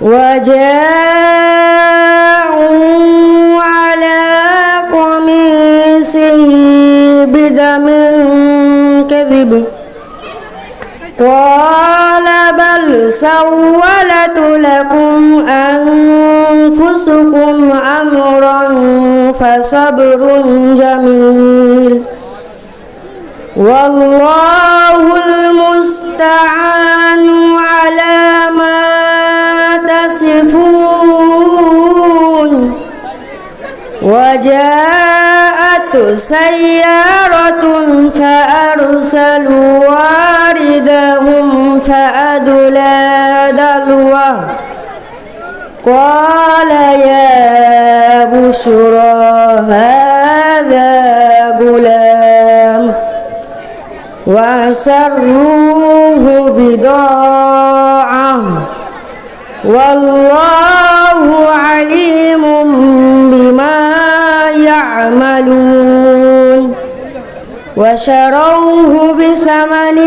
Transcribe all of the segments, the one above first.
وجاءوا على قميصه بدم كذب. قال بل سولت لكم أنفسكم أمرا فصبر جميل. والله وجاءت سيارة فأرسلوا واردهم فأدلى دلوه قال يا بشرى هذا غلام. وأسروه بضاعة. والله يعملون وشروه بثمن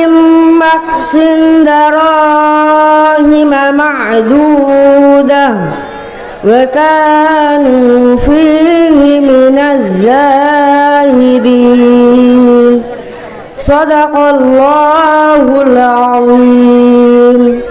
بخس دراهم معدودة وكانوا فيه من الزاهدين. صدق الله العظيم.